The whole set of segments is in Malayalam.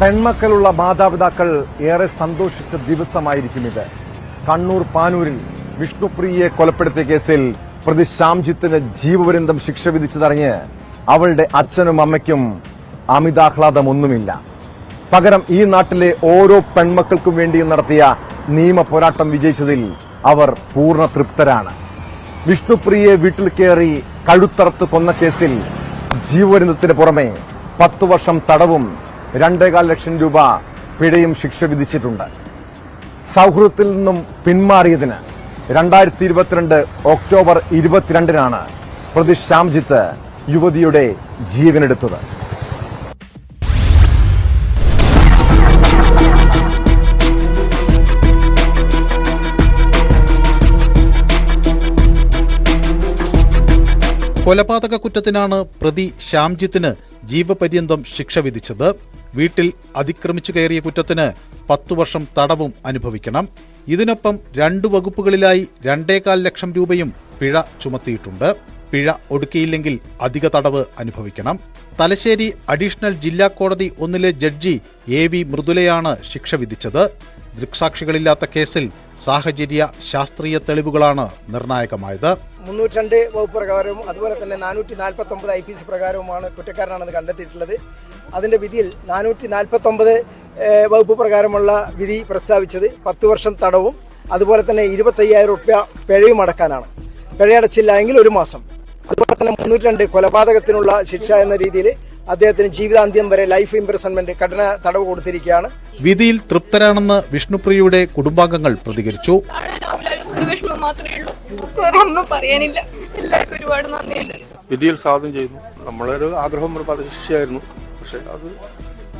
പെൺമക്കളുള്ള മാതാപിതാക്കൾ ഏറെ സന്തോഷിച്ച ദിവസമായിരിക്കും ഇത്. കണ്ണൂർ പാനൂരിൽ വിഷ്ണുപ്രിയയെ കൊലപ്പെടുത്തിയ കേസിൽ പ്രതി ശ്യാംജിത്തിന് ജീവപര്യന്തം ശിക്ഷ വിധിച്ചതറിഞ്ഞ് അവളുടെ അച്ഛനും അമ്മയ്ക്കും അമിതാഹ്ലാദമൊന്നുമില്ല. പകരം ഈ നാട്ടിലെ ഓരോ പെൺമക്കൾക്കും വേണ്ടിയും നടത്തിയ നിയമ പോരാട്ടം വിജയിച്ചതിൽ അവർ പൂർണ തൃപ്തരാണ്. വിഷ്ണുപ്രിയയെ വീട്ടിൽ കയറി കഴുത്തറത്ത് കൊന്ന കേസിൽ ജീവപര്യന്തത്തിന് പുറമെ പത്തു വർഷം തടവും രണ്ടേകാൽ ലക്ഷം രൂപ പിഴയും ശിക്ഷ വിധിച്ചിട്ടുണ്ട്. സൗഹൃദത്തിൽ നിന്നും പിന്മാറിയതിന് രണ്ടായിരത്തി ഇരുപത്തിരണ്ട് ഒക്ടോബർ ഇരുപത്തിരണ്ടിനാണ് പ്രതി ശ്യാംജിത്ത് യുവതിയുടെ ജീവനെടുത്തത്. കൊലപാതക കുറ്റത്തിനാണ് പ്രതി ശ്യാംജിത്തിന് ജീവപര്യന്തം ശിക്ഷ വിധിച്ചത്. വീട്ടിൽ അതിക്രമിച്ചു കയറിയ കുറ്റത്തിന് പത്തു വർഷം തടവും അനുഭവിക്കണം. ഇതിനൊപ്പം രണ്ടു വകുപ്പുകളിലായി രണ്ടേകാൽ ലക്ഷം രൂപയും പിഴ ചുമത്തിയിട്ടുണ്ട്. പിഴ ഒടുക്കിയില്ലെങ്കിൽ അധിക തടവ് അനുഭവിക്കണം. തലശ്ശേരി അഡീഷണൽ ജില്ലാ കോടതി ഒന്നിലെ ജഡ്ജി എ വി മൃദുലയാണ് ശിക്ഷ വിധിച്ചത്. ദൃക്സാക്ഷികളില്ലാത്ത കേസിൽ സാഹചര്യ ശാസ്ത്രീയ തെളിവുകളാണ് നിർണായകമായത്. മുന്നൂറ്റി രണ്ട് വകുപ്പ് പ്രകാരവും അതുപോലെ തന്നെ നാനൂറ്റി നാൽപ്പത്തി ഒമ്പത് ഐ പി സി പ്രകാരവുമാണ് കുറ്റക്കാരനാണെന്ന് കണ്ടെത്തിയിട്ടുള്ളത്. അതിന്റെ വിധിയിൽ നാനൂറ്റി നാൽപ്പത്തി ഒമ്പത് വകുപ്പ് പ്രകാരമുള്ള വിധി പ്രസ്താവിച്ചത് പത്ത് വർഷം തടവും അതുപോലെ തന്നെ ഇരുപത്തയ്യായിരം റുപ്യ പിഴയും അടക്കാനാണ്. പിഴയടച്ചില്ല എങ്കിൽ ഒരു മാസം. അതുപോലെ തന്നെ മുന്നൂറ്റി രണ്ട് കൊലപാതകത്തിനുള്ള ശിക്ഷ എന്ന രീതിയിൽ അദ്ദേഹത്തിന് ജീവിതാന്ത്യം വരെ ലൈഫ് ഇംപ്രസൺമെന്റ് കഠിന തടവ് കൊടുത്തിരിക്കുകയാണ്. വിധിയിൽ തൃപ്തരാണെന്ന് വിഷ്ണുപ്രിയയുടെ കുടുംബാംഗങ്ങൾ പ്രതികരിച്ചു. മാത്രമേ ഉള്ളൂ. വേറെ ഒന്നും പറയാനില്ല. എല്ലാവർക്കും ഒരുപാട് നന്ദിയുണ്ട്. വിധിയിൽ സ്വാഗതം ചെയ്യുന്നു. നമ്മളൊരു ആഗ്രഹം ഒരു വധശിക്ഷയായിരുന്നു പക്ഷേ അത്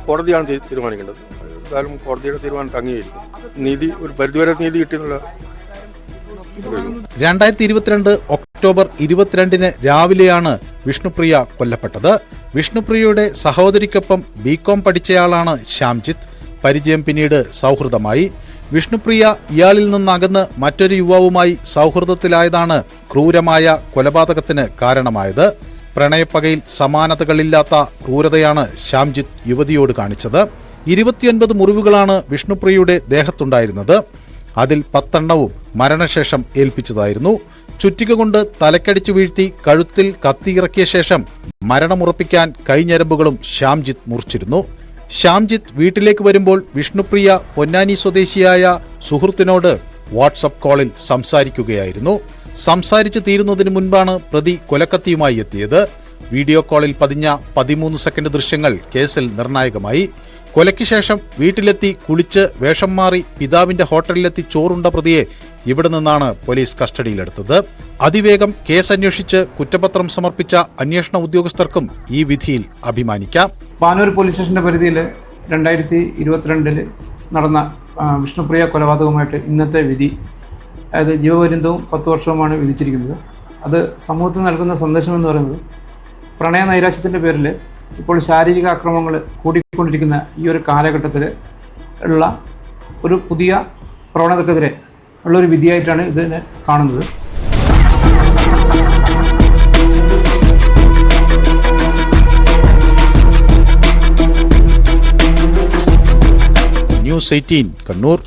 കോടതിയാണ് തീരുമാനിക്കേണ്ടത്. എന്തായാലും കോടതിയുടെ തീരുമാനം അംഗീകരിക്കും നീതി ഒരു പരിധിവരെ നീതി കിട്ടിയെന്നുള്ള. രണ്ടായിരത്തി ഇരുപത്തിരണ്ട് ഒക്ടോബർ ഇരുപത്തിരണ്ടിന് രാവിലെയാണ് വിഷ്ണുപ്രിയ കൊല്ലപ്പെട്ടത്. വിഷ്ണുപ്രിയയുടെ സഹോദരിക്കൊപ്പം ബികോം പഠിച്ചയാളാണ് ശ്യാംജിത്ത്. പരിചയം പിന്നീട് സൗഹൃദമായി. വിഷ്ണുപ്രിയ ഇയാളിൽ നിന്നകന്ന് മറ്റൊരു യുവാവുമായി സൗഹൃദത്തിലായതാണ് ക്രൂരമായ കൊലപാതകത്തിന് കാരണമായത്. പ്രണയപ്പകയിൽ സമാനതകളില്ലാത്ത ക്രൂരതയാണ് ശ്യാംജിത്ത് യുവതിയോട് കാണിച്ചത്. ഇരുപത്തിയൊൻപത് മുറിവുകളാണ് വിഷ്ണുപ്രിയയുടെ ദേഹത്തുണ്ടായിരുന്നത്. അതിൽ പത്തെണ്ണവും മരണശേഷം ഏൽപ്പിച്ചതായിരുന്നു. ചുറ്റിക കൊണ്ട് തലക്കടിച്ചു വീഴ്ത്തി കഴുത്തിൽ കത്തിയിറക്കിയ ശേഷം മരണമുറപ്പിക്കാൻ കൈഞ്ഞരമ്പുകളും ശ്യാംജിത്ത് മുറിച്ചിരുന്നു. ശ്യാംജിത്ത് വീട്ടിലേക്ക് വരുമ്പോൾ വിഷ്ണുപ്രിയ പൊന്നാനി സ്വദേശിയായ സുഹൃത്തിനോട് വാട്സപ്പ് കോളിൽ സംസാരിക്കുകയായിരുന്നു. സംസാരിച്ചു തീരുന്നതിന് മുൻപാണ് പ്രതി കൊലക്കത്തിയുമായി എത്തിയത്. വീഡിയോ കോളിൽ പതിഞ്ഞ പതിമൂന്ന് സെക്കൻഡ് ദൃശ്യങ്ങൾ കേസിൽ നിർണായകമായി. കൊലയ്ക്ക് ശേഷം വീട്ടിലെത്തി കുളിച്ച് വേഷം മാറി പിതാവിന്റെ ഹോട്ടലിലെത്തി ചോറുണ്ട പ്രതിയെ ഇവിടെ നിന്നാണ് പോലീസ് കസ്റ്റഡിയിലെടുത്തത്. അതിവേഗം കേസ് അന്വേഷിച്ച് കുറ്റപത്രം സമർപ്പിച്ച അന്വേഷണ ഉദ്യോഗസ്ഥർക്കും ഈ വിധിയിൽ അഭിമാനിക്കാം. പാനൂർ പോലീസ് സ്റ്റേഷന്റെ പരിധിയിൽ രണ്ടായിരത്തി ഇരുപത്തിരണ്ടിൽ നടന്ന വിഷ്ണുപ്രിയ കൊലപാതകവുമായിട്ട് ഇന്നത്തെ വിധി അതായത് ജീവപര്യന്തവും പത്ത് വർഷവുമാണ് വിധിച്ചിരിക്കുന്നത്. അത് സമൂഹത്തിന് നൽകുന്ന സന്ദേശം എന്ന് പറയുന്നത് പ്രണയ നൈരാശ്യത്തിന്റെ പേരിൽ ഇപ്പോൾ ശാരീരിക അക്രമങ്ങൾ കൂടിക്കൊണ്ടിരിക്കുന്ന ഈ ഒരു കാലഘട്ടത്തിൽ ഉള്ള ഒരു പുതിയ പ്രവണതക്കെതിരെ ഉള്ള ഒരു വിധിയായിട്ടാണ് ഇതിനെ കാണുന്നത്. News eighteen Kannur.